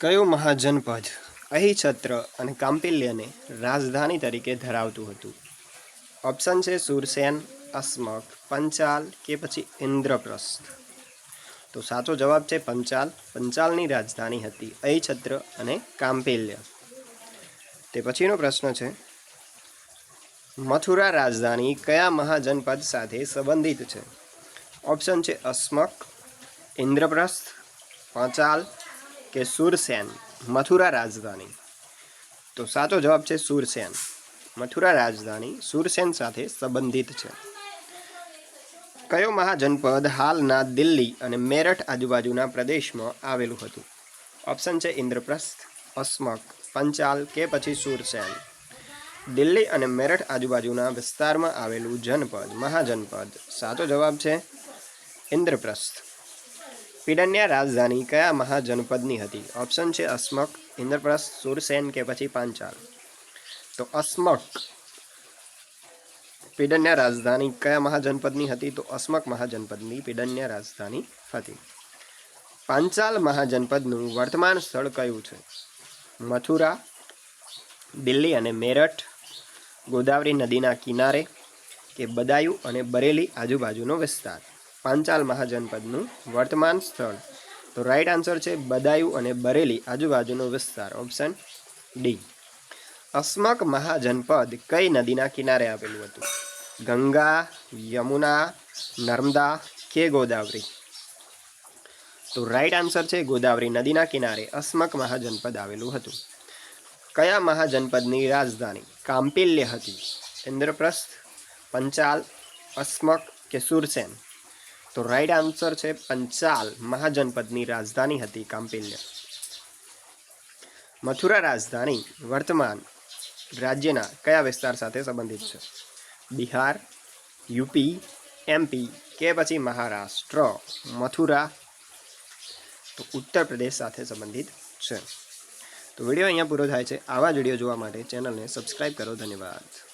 કયું મહાજનપદ અહિછત્ર અને કાંપિલ્યને રાજધાની તરીકે ધરાવતું હતું? ઓપ્શન છે સુરસેન, અસ્મક, પંચાલ કે પછી ઇન્દ્રપ્રસ્થ. તો સાચો જવાબ છે પંચાલ. પંચાલની રાજધાની હતી અહીછત્ર અને કાંપિલ્ય તે પછીનો પ્રશ્ન છે, મથુરા રાજધાની કયા મહાજનપદ સાથે સંબંધિત છે? ઓપ્શન છે અસ્મક, ઇન્દ્રપ્રસ્થ, પાંચાલ કે સુરસેન મથુરા રાજધાની. તો સાચો જવાબ છે સુરસેન મથુરા રાજધાની સુરસેન સાથે સંબંધિત છે. કયો મહાજનપદ હાલના દિલ્હી અને મેરઠ આજુબાજુના પ્રદેશમાં આવેલું હતું? ઓપ્શન છે ઇન્દ્રપ્રસ્થ, અસ્મક, પંચાલ કે પછી સુરસેન દિલ્હી અને મેરઠ આજુબાજુના વિસ્તારમાં આવેલું જનપદ, મહાજનપદ. સાચો જવાબ છે ઇન્દ્રપ્રસ્થ. પીડન્યા રાજધાની કયા મહાજનપદની હતી? ઓપ્શન છે અસ્મક, ઇન્દ્રપ્રસ્થ, સુરસેન કે પછી પાંચાલ. તો અસ્મક પીડન્યા રાજધાની કયા મહાજનપદની હતી? તો અસ્મક મહાજનપદની પીડન્યા રાજધાની હતી. પાંચાલ મહાજનપદનું વર્તમાન સ્થળ કયું છે? મથુરા, દિલ્હી અને મેરઠ, ગોદાવરી નદીના કિનારે કે બદાયુ અને બરેલી આજુબાજુનો વિસ્તાર? પાંચાલ મહાજનપદનું વર્તમાન સ્થળ. તો રાઈટ આન્સર છે બદાયુ અને બરેલી, આજુબાજુનો વિસ્તાર. ઓપ્શન ડી અસ્મક મહાજનપદ કઈ નદીના કિનારે આવેલું હતું? ગંગા, યમુના, નર્મદા કે ગોદાવરી? તો રાઈટ આન્સર છે ગોદાવરી નદીના કિનારે અસ્મક મહાજનપદ આવેલું હતું. કયા મહાજનપદની રાજધાની કાંપિલ્ય હતી? ઇન્દ્રપ્રસ્થ, પંચાલ, અસ્મક કે સુરસેન? તો રાઈટ આન્સર છે પંચાલ. મહાજનપદની રાજધાની હતી કાંપિલ્ય. મથુરા રાજધાની વર્તમાન રાજ્યના કયા વિસ્તાર સાથે સંબંધિત છે? બિહાર, યુપી, એમપી કે પછી મહારાષ્ટ્ર? મથુરા. તો ઉત્તર પ્રદેશ સાથે સંબંધિત છે. તો વીડિયો અહીંયા પૂરો થાય છે. આવા જ વીડિયો જોવા માટે ચેનલને સબસ્ક્રાઈબ કરો. ધન્યવાદ.